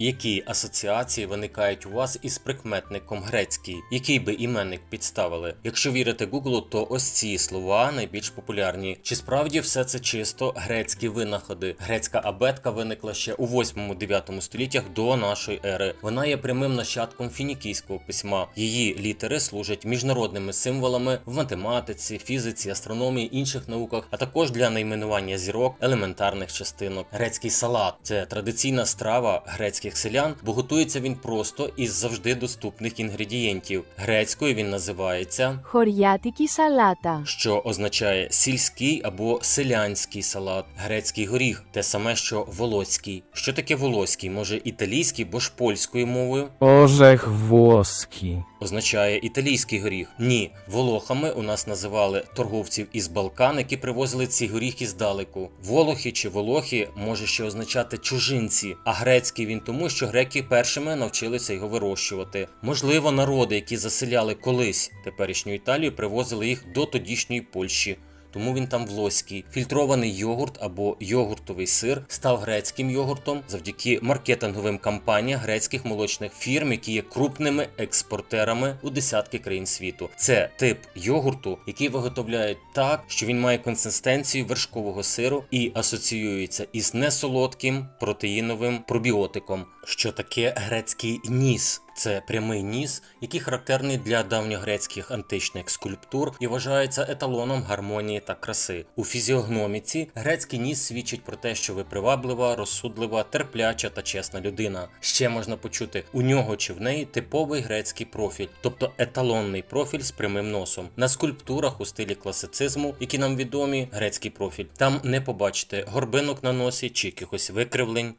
Які асоціації виникають у вас із прикметником грецький, який би іменник підставили? Якщо вірити Гуглу, то ось ці слова найбільш популярні. Чи справді все це чисто грецькі винаходи? Грецька абетка виникла ще у 8-9 століттях до нашої ери. Вона є прямим нащадком фінікійського письма. Її літери служать міжнародними символами в математиці, фізиці, астрономії, інших науках, а також для найменування зірок елементарних частинок. Грецький салат це традиційна страва грецьких українських селян, бо готується він просто із завжди доступних інгредієнтів. Грецькою він називається хор'ятики салата, що означає сільський або селянський салат, грецький горіх, те саме, що волоцький. Що таке волоський? Може італійський, бо ж польською мовою? Ожегвоський. Означає італійський горіх. Ні, волохами у нас називали торговців із Балкан, які привозили ці горіхи здалеку. Волохи чи волохи може ще означати чужинці, а грецький він тому тому, що греки першими навчилися його вирощувати. Можливо, народи, які заселяли колись теперішню Італію, привозили їх до тодішньої Польщі. Тому він там влоський. Фільтрований йогурт або йогуртовий сир став грецьким йогуртом завдяки маркетинговим кампаніям грецьких молочних фірм, які є крупними експортерами у десятки країн світу. Це тип йогурту, який виготовляють так, що він має консистенцію вершкового сиру і асоціюється із несолодким протеїновим пробіотиком. Що таке грецький ніс? Це прямий ніс, який характерний для давньогрецьких античних скульптур і вважається еталоном гармонії та краси. У фізіогноміці грецький ніс свідчить про те, що ви приваблива, розсудлива, терпляча та чесна людина. Ще можна почути у нього чи в неї типовий грецький профіль, тобто еталонний профіль з прямим носом. На скульптурах у стилі класицизму, які нам відомі, грецький профіль. Там не побачите горбинок на носі чи якихось викривлень.